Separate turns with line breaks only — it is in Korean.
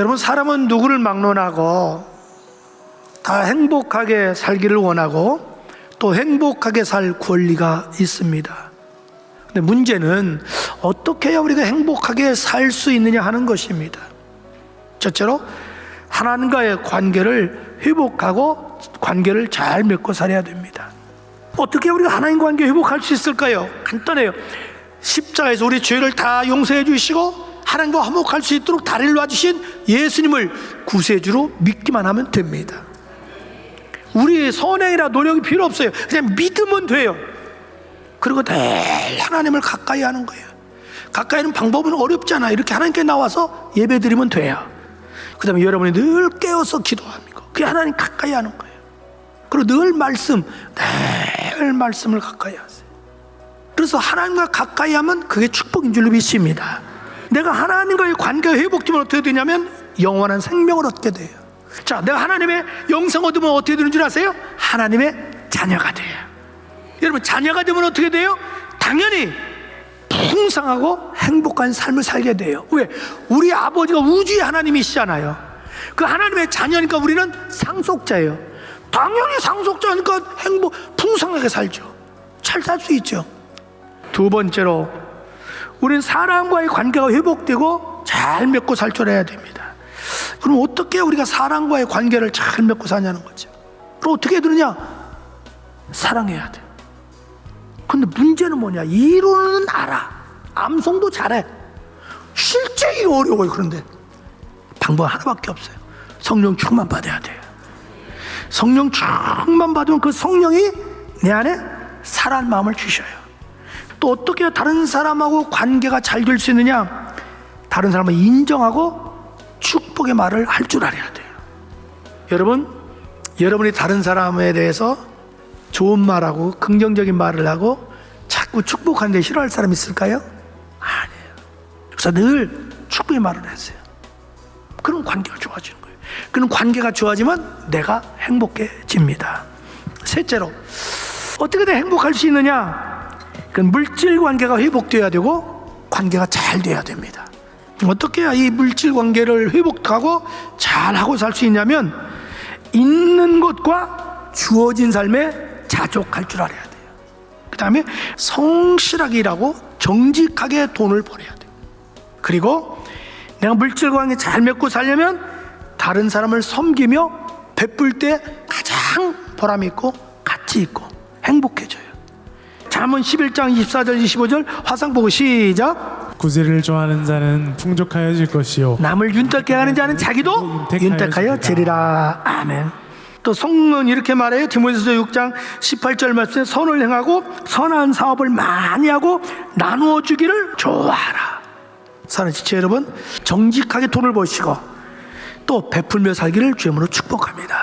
여러분 사람은 누구를 막론하고 다 행복하게 살기를 원하고 또 행복하게 살 권리가 있습니다. 근데 문제는 어떻게 해야 우리가 행복하게 살 수 있느냐 하는 것입니다. 첫째로 하나님과의 관계를 회복하고 관계를 잘 맺고 살아야 됩니다. 어떻게 우리가 하나님 관계 회복할 수 있을까요? 간단해요. 십자가에서 우리 죄를 다 용서해 주시고 하나님과 화목할 수 있도록 다리를 놔주신 예수님을 구세주로 믿기만 하면 됩니다. 우리의 선행이나 노력이 필요 없어요. 그냥 믿으면 돼요. 그리고 늘 하나님을 가까이 하는 거예요. 가까이 하는 방법은 어렵잖아요. 이렇게 하나님께 나와서 예배 드리면 돼요. 그 다음에 여러분이 늘 깨어서 기도합니다. 그게 하나님 가까이 하는 거예요. 그리고 늘 말씀, 늘 말씀을 가까이 하세요. 그래서 하나님과 가까이 하면 그게 축복인 줄로 믿습니다. 내가 하나님과의 관계가 회복되면 어떻게 되냐면 영원한 생명을 얻게 돼요. 자, 내가 하나님의 영생 얻으면 어떻게 되는 줄 아세요? 하나님의 자녀가 돼요. 여러분, 자녀가 되면 어떻게 돼요? 당연히 풍성하고 행복한 삶을 살게 돼요. 왜? 우리 아버지가 우주의 하나님이시잖아요. 그 하나님의 자녀니까 우리는 상속자예요. 당연히 상속자니까 행복, 풍성하게 살죠. 잘 살 수 있죠. 두 번째로, 우리는 사람과의 관계가 회복되고 잘 맺고 살 줄 알아야 됩니다. 그럼 어떻게 우리가 사람과의 관계를 잘 맺고 사냐는 거죠. 그럼 어떻게 되느냐? 사랑해야 돼. 근데 문제는 뭐냐? 이론은 알아. 암송도 잘해. 실제 이 어려워요. 그런데 방법 하나밖에 없어요. 성령 충만 받아야 돼요. 성령 충만 받으면 그 성령이 내 안에 사랑 마음을 주셔요. 또 어떻게 다른 사람하고 관계가 잘 될 수 있느냐? 다른 사람을 인정하고 축복의 말을 할 줄 알아야 돼요. 여러분, 여러분이 다른 사람에 대해서 좋은 말하고 긍정적인 말을 하고 자꾸 축복하는데 싫어할 사람 있을까요? 아니에요. 그래서 늘 축복의 말을 했어요. 그럼 관계가 좋아지는 거예요. 그럼 관계가 좋아지면 내가 행복해집니다. 셋째로 어떻게 든 행복할 수 있느냐? 그 물질 관계가 회복돼야 되고 관계가 잘 돼야 됩니다. 어떻게 해야 이 물질 관계를 회복하고 잘 하고 살 수 있냐면 있는 것과 주어진 삶에 자족할 줄 알아야 돼요. 그 다음에 성실하게 일하고 정직하게 돈을 벌어야 돼요. 그리고 내가 물질 관계 잘 맺고 살려면 다른 사람을 섬기며 베풀 때 가장 보람 있고 가치 있고 행복해져요. 잠언 11장 24절 25절 화상 보고 시작.
구제를 좋아하는 자는 풍족하여질 것이요
남을 윤택해 하는 자는 자기도 윤택하여 지리라. 아멘. 또 성은 이렇게 말해요. 디모데서 6장 18절 말씀에 선을 행하고 선한 사업을 많이 하고 나누어 주기를 좋아하라. 사는 지체 여러분, 정직하게 돈을 버시고 또 베풀며 살기를 주님으로 축복합니다.